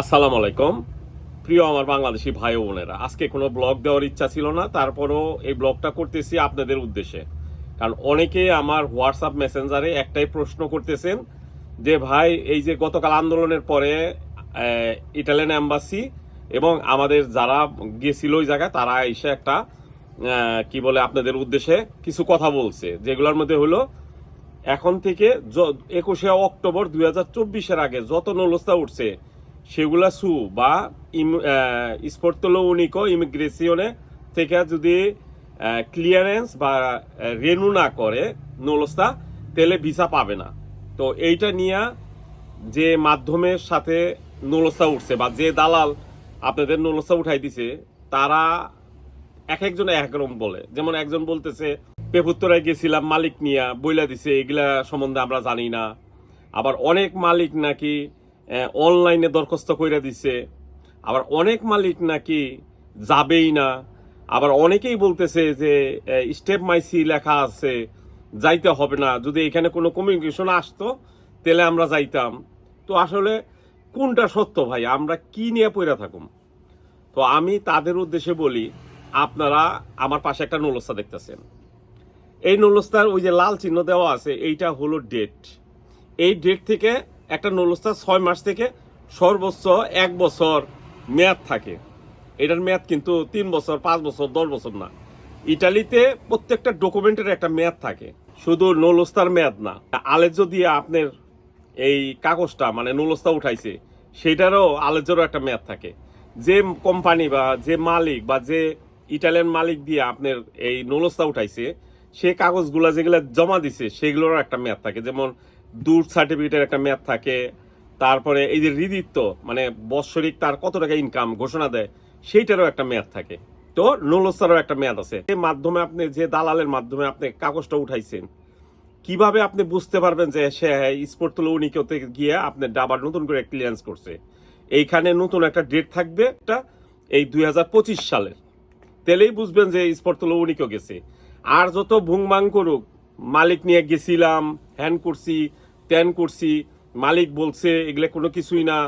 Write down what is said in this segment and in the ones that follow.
আসসালামু আলাইকুম। প্রিয় আমার বাংলাদেশি ভাই বোনেরা, আজকে কোনো ব্লগ দেওয়ার ইচ্ছা ছিল না, তারপরও এই ব্লগটা করতেছি আপনাদের উদ্দেশ্যে। কারণ অনেকে আমার হোয়াটসঅ্যাপ মেসেঞ্জারে একটাই প্রশ্ন করতেছেন যে, ভাই, এই যে গতকাল আন্দোলনের পরে ইটালিয়ান অ্যাম্বাসি এবং আমাদের যারা গেছিল ওই জায়গায়, তারা এসে একটা কি বলে আপনাদের উদ্দেশ্যে কিছু কথা বলছে। যেগুলোর মধ্যে হলো, এখন থেকে একুশে অক্টোবর দুই হাজার চব্বিশের আগে যত নলস্তা উঠছে সেগুলা সু বা স্পোর্টলো উনিকো ইমিগ্রেশনে থেকে যদি ক্লিয়ারেন্স বা রেনু না করে নলস্তা তেলে ভিসা পাবে না। তো এইটা নিয়ে যে মাধ্যমের সাথে নলস্তা উঠছে বা যে দালাল আপনাদের নলস্তা উঠাই দিছে, তারা এক একজন এক রকম বলে। যেমন একজন বলতেছে, পেপুত্তরায় গেছিলাম, মালিক নিয়া বইলা দিছে, এগুলা সম্বন্ধে আমরা জানি না। আবার অনেক মালিক নাকি অনলাইনে দরখাস্ত করে দিছে। আবার অনেক মালিক নাকি যাবেই না। আবার অনেকেই বলতেছে যে স্টেপ মাইসি লেখা আছে, যাইতে হবে না। যদি এখানে কোনো কমিউনিকেশন আসতো, তাহলে আমরা যাইতাম। তো আসলে কোনটা সত্য ভাই? আমরা কি নিয়ে পড়ে থাকুম? তো আমি তাদের উদ্দেশ্যে বলি, আপনারা আমার পাশে একটা নলস্তা দেখতেছেন। এই নলস্তার ওই যে লাল চিহ্ন দেওয়া আছে, এইটা হলো ডেট এই ডেট থেকে একটা নলস্তা ছয় মাস থেকে সর্বোচ্চ এক বছর মেয়াদ থাকে। এটার মেয়াদ কিন্তু তিন বছর, পাঁচ বছর, দশ বছর না। ইটালিতে প্রত্যেকটা ডকুমেন্টের একটা মেয়াদ থাকে। শুধু নলস্তার মেয়াদ না। আলেজ্য দিয়ে আপনার এই কাগজটা মানে নলস্তা উঠাইছে, সেটারও আলেজ্যরও একটা মেয়াদ থাকে। যে কোম্পানি বা যে মালিক বা যে ইটালিয়ান মালিক দিয়ে আপনার এই নলস্তা উঠাইছে, সে কাগজগুলা যেগুলো জমা দিছে, সেগুলোরও একটা মেয়াদ থাকে। যেমন দূর সার্টিফিকেটের একটা মেয়াদ থাকে, তারপরে এই যে হৃদিত্ব মানে বৎসরিক তার কত টাকা ইনকাম ঘোষণা দেয়, সেইটারও একটা মেয়াদ থাকে। তো নলস্তারও একটা মেয়াদ আছে। এই মাধ্যমে আপনি, যে দালালের মাধ্যমে আপনি কাগজটা উঠাইছেন, কীভাবে আপনি বুঝতে পারবেন যে সে স্পোর্টগুলো উনিকেতে গিয়ে আপনি ডাবার নতুন করে ক্লিয়ারেন্স করছে? এইখানে নতুন একটা ডেট থাকবে একটা এই দুই হাজার পঁচিশ সালের। তাহলেই বুঝবেন যে স্পোর্টগুলো উনিকেও গেছে। আর যত ভুংবাং করুক, মালিক নিয়ে গেছিলাম হ্যান করছি ত্যান করছি, মালিক বলছে এগুলো কোনো কিছুই না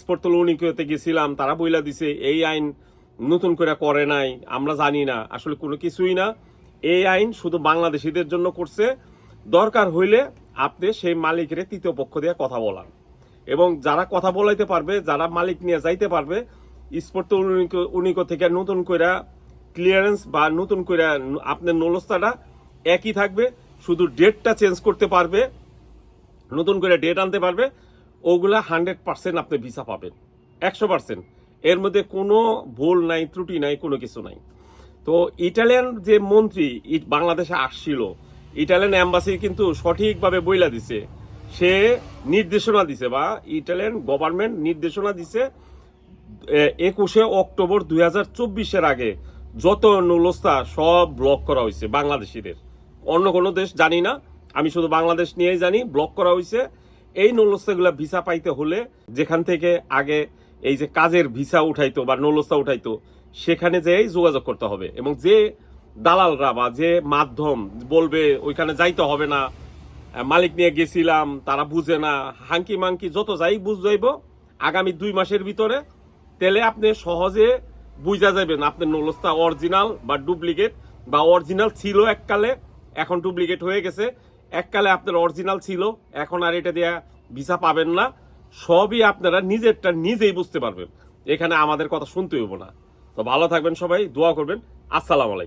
স্পোর্টগুলো উনিকেতে গেছিলাম, তারা বইলা দিছে, এই আইন নতুন করে করে নাই, আমরা জানি না, আসলে কোনো কিছুই না। এই আইন শুধু বাংলাদেশিদের জন্য করছে, দরকার হইলে আপনি সেই মালিকের তৃতীয় পক্ষ দিয়ে কথা বলান। এবং যারা কথা বলাইতে পারবে, যারা মালিক নিয়ে যাইতে পারবে, স্পোর্ট উনিকো থেকে নতুন কইরা ক্লিয়ারেন্স বা নতুন কইরা আপনার নলস্তাটা একই থাকবে, শুধু ডেটটা চেঞ্জ করতে পারবে নতুন করে ডেট আনতে পারবে, ওগুলা হান্ড্রেড পার্সেন্ট আপনি ভিসা পাবেন, একশো পার্সেন্ট এর মধ্যে কোনো ভুল নাই, ত্রুটি নাই, কোনো কিছু নাই। তো ইটালিয়ান যে মন্ত্রী বাংলাদেশে আসছিল, ইটালিয়ান অ্যাম্বাসি কিন্তু সঠিকভাবে বইলা দিছে, সে নির্দেশনা দিছে বা ইটালিয়ান গভর্নমেন্ট নির্দেশনা দিছে একুশে অক্টোবর দুই হাজার চব্বিশের আগে যত নলস্তা সব ব্লক করা হয়েছে বাংলাদেশিদের। অন্য কোনো দেশ জানি না আমি শুধু বাংলাদেশ নিয়েই জানি ব্লক করা হয়েছে এই নলস্তাগুলা ভিসা পাইতে হলে যেখান থেকে আগে এই যে কাজের ভিসা উঠাইতো বা নলস্তা উঠাইতো, সেখানে যেয়েই যোগাযোগ করতে হবে এবং যে দালালরা বা যে মাধ্যম বলবে ওইখানে যাইতে হবে না, মালিক নিয়ে গেছিলাম, তারা বুঝে না, হাঙ্কি মাঙ্কি যত যাই বুঝ যাইব, আগামী দুই মাসের ভিতরে তেলে আপনি সহজে বুঝা যাবেন আপনার নলস্তা অরিজিনাল বা ডুপ্লিকেট বা অরিজিনাল ছিল এককালে, এখন ডুপ্লিকেট হয়ে গেছে। এককালে আপনার অরিজিনাল ছিল, এখন আর এটা দেয়া ভিসা পাবেন না। সবই আপনারা নিজেরটা নিজেই বুঝতে পারবেন। এখানে আমাদের কথা শুনতে হইব না। তো ভালো থাকবেন সবাই, দোয়া করবেন। আসসালামু আলাইকুম।